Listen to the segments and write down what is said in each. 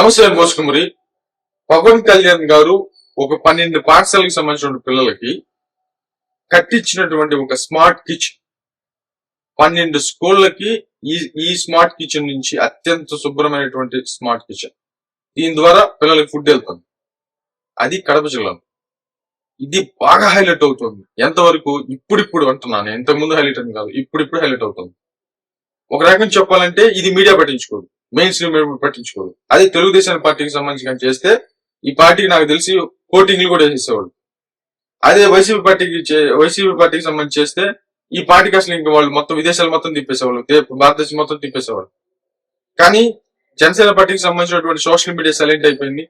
నమస్తే మోసుకుమరి పవన్ కళ్యాణ్ గారు ఒక పన్నెండు పాఠశాలకు సంబంధించిన పిల్లలకి కట్టించినటువంటి ఒక స్మార్ట్ కిచెన్. పన్నెండు స్కూళ్ళకి ఈ ఈ స్మార్ట్ కిచెన్ నుంచి అత్యంత శుభ్రమైనటువంటి స్మార్ట్ కిచెన్. దీని ద్వారా పిల్లలకి ఫుడ్ వెళ్తుంది. అది కడప జిల్లాలో. ఇది బాగా హైలైట్ అవుతుంది. ఎంతవరకు ఇప్పుడిప్పుడు అంటున్నాను ఎంత ముందు హైలైట్ అని కాదు ఇప్పుడిప్పుడు హైలైట్ అవుతుంది. ఒక రకం చెప్పాలంటే ఇది మీడియా పట్టించుకోదు. మెయిన్ స్ట్రీమ్ పట్టించుకోదు. అదే తెలుగుదేశం పార్టీకి సంబంధించి చేస్తే ఈ పార్టీకి నాకు తెలిసి ఓటింగ్లు కూడా వేసేవాళ్ళు. అదే వైసీపీ పార్టీకి చే- వైసీపీ పార్టీకి సంబంధించి చేస్తే ఈ పార్టీకి అసలు ఇంకా వాళ్ళు మొత్తం విదేశాలు మొత్తం తిప్పేసేవాళ్ళు. భారతదేశం మొత్తం తిప్పేసేవాళ్ళు. కానీ జనసేన పార్టీకి సంబంధించినటువంటి సోషల్ మీడియా సైలెంట్ అయిపోయింది.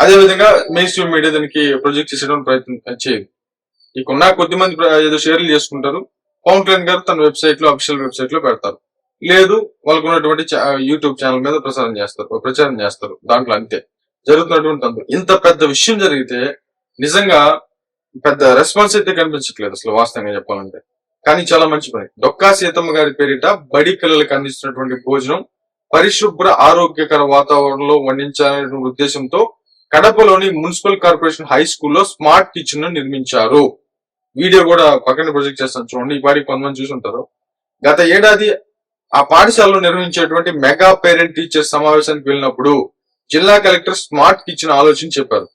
అదే విధంగా మెయిన్ స్ట్రీమ్ మీడియా దానికి ప్రొజెక్ట్ చేసేటువంటి ప్రయత్నం చేయదు. ఇక ఉన్న కొద్ది మంది ఏదో షేర్లు చేసుకుంటారు. పవన్ కళ్యాణ్ గారు తన వెబ్సైట్లో అఫీషియల్ వెబ్సైట్లో పెడతారు. లేదు వాళ్ళకు ఉన్నటువంటి యూట్యూబ్ ఛానల్ మీద ప్రసారం చేస్తారు ప్రచారం చేస్తారు దాంట్లో అంతే. జరుగుతున్నటువంటి అంతే. ఇంత పెద్ద విషయం జరిగితే నిజంగా పెద్ద రెస్పాన్స్ అయితే కనిపించట్లేదు అసలు వాస్తవంగా చెప్పాలంటే. కానీ చాలా మంచి పని. డొక్కా సీతమ్మ గారి పేరిట బడి పిల్లలకు అందిస్తున్నటువంటి భోజనం పరిశుభ్ర ఆరోగ్యకర వాతావరణంలో వండించాలనే ఉద్దేశంతో కడపలోని మున్సిపల్ కార్పొరేషన్ హై స్కూల్లో స్మార్ట్ కిచెన్ను నిర్మించారు. వీడియో కూడా పక్కన ప్రొజెక్ట్ చేస్తాను చూడండి. ఈ పాటికి కొంతమంది చూసి ఉంటారు. గత ఏడాది ఆ పాఠశాలలో నిర్వహించేటువంటి మెగా పేరెంట్ టీచర్ సమావేశానికి వెళ్ళినప్పుడు జిల్లా కలెక్టర్ స్మార్ట్ కిచెన్ ఆలోచన చెప్పారు.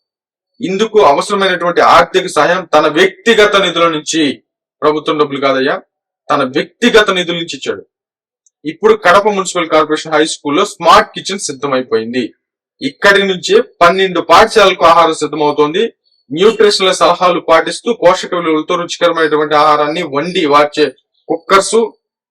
ఇందుకు అవసరమైనటువంటి ఆర్థిక సహాయం తన వ్యక్తిగత నిధుల నుంచి ప్రభుత్వం డబ్బులు కాదయ్యా తన వ్యక్తిగత నిధుల నుంచి ఇచ్చాడు. ఇప్పుడు కడప మున్సిపల్ కార్పొరేషన్ హై స్కూల్లో స్మార్ట్ కిచెన్ సిద్ధమైపోయింది. ఇక్కడి నుంచే పన్నెండు పాఠశాలకు ఆహారం సిద్ధమవుతోంది. న్యూట్రిషనల్ సలహాలు పాటిస్తూ పోషక విలువలతో రుచికరమైనటువంటి ఆహారాన్ని వండి వార్చే కుక్కర్స్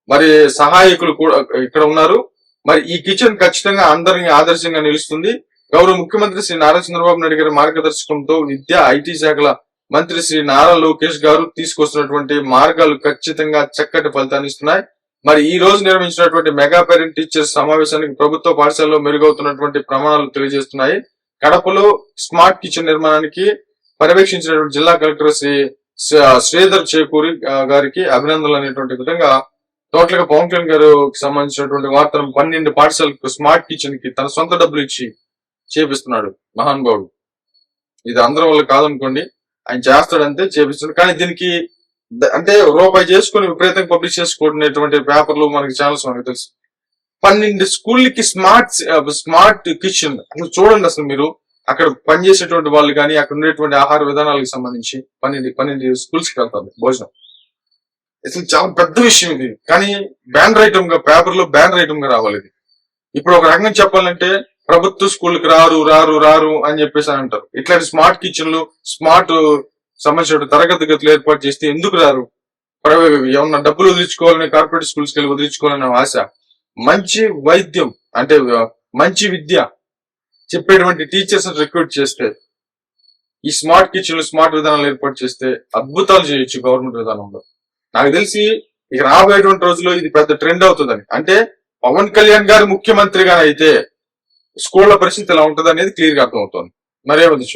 మరి సహాయకులు కూడా ఇక్కడ ఉన్నారు. మరి ఈ కిచెన్ ఖచ్చితంగా అందరిని ఆదర్శంగా నిలుస్తుంది. గౌరవ ముఖ్యమంత్రి శ్రీ నారా చంద్రబాబు నాయుడు గారి మార్గదర్శకంతో విద్య ఐటీ శాఖల మంత్రి శ్రీ నారా లోకేష్ గారు తీసుకొస్తున్నటువంటి మార్గాలు ఖచ్చితంగా చక్కటి ఫలితాన్ని ఇస్తున్నాయి. మరి ఈ రోజు నిర్వహించినటువంటి మెగా పేరెంట్ టీచర్స్ సమావేశానికి ప్రభుత్వ పాఠశాలలో మెరుగవుతున్నటువంటి ప్రమాణాలు తెలియజేస్తున్నాయి. కడపలో స్మార్ట్ కిచెన్ నిర్మాణానికి పర్యవేక్షించినటువంటి జిల్లా కలెక్టర్ శ్రీ శ్రీధర్ చేకూరి గారికి అభినందనలు అనేటువంటి విధంగా టోటల్గా పవన్ కళ్యాణ్ గారు సంబంధించినటువంటి వార్తను పన్నెండు పాఠశాలకు స్మార్ట్ కిచెన్కి తన సొంత డబ్బులు ఇచ్చి చేపిస్తున్నాడు మహానుభావుడు ఇది అందరం వల్ల కాదనుకోండి ఆయన చేస్తాడంతే చేపిస్తున్నాడు. కానీ దీనికి అంటే రూపాయి చేసుకుని విపరీతంగా పబ్లిష్ చేసుకునేటువంటి పేపర్లు మనకి ఛానల్స్ మనకు తెలుసు. పన్నెండు స్కూళ్ళకి స్మార్ట్ స్మార్ట్ కిచెన్ అసలు చూడండి అసలు మీరు అక్కడ పనిచేసేటువంటి వాళ్ళు కానీ అక్కడ ఉండేటువంటి ఆహార విధానాలకు సంబంధించి పన్నెండు పన్నెండు స్కూల్స్కి వెళ్తారు భోజనం. అసలు చాలా పెద్ద విషయం ఇది. కానీ బ్యాన్ ఐటమ్గా పేపర్లో బ్యాన్ ఐటమ్గా రావాలి ఇది. ఇప్పుడు ఒక రకంగా చెప్పాలంటే ప్రభుత్వ స్కూల్కి రారు రారు రారు అని చెప్పేసి అని అంటారు. ఇట్లాంటి స్మార్ట్ కిచెన్లు స్మార్ట్ సంబంధించిన తరగతి గతులు ఏర్పాటు చేస్తే ఎందుకు రారు? ఏమన్నా డబ్బులు వదిలించుకోవాలని కార్పొరేట్ స్కూల్స్కి వెళ్ళి వదిలించుకోవాలనే ఆశ. మంచి వైద్యం అంటే మంచి విద్య చెప్పేటువంటి టీచర్స్ రిక్రూట్ చేస్తే ఈ స్మార్ట్ కిచెన్లు స్మార్ట్ విధానాలు ఏర్పాటు చేస్తే అద్భుతాలు చేయొచ్చు గవర్నమెంట్ విధానంలో. నాకు తెలిసి ఇక రాబోయేటువంటి రోజుల్లో ఇది పెద్ద ట్రెండ్ అవుతుందని. అంటే పవన్ కళ్యాణ్ గారు ముఖ్యమంత్రిగా అయితే స్కూళ్ళ పరిస్థితి ఎలా ఉంటుంది అనేది క్లియర్గా అర్థమవుతోంది మరేమది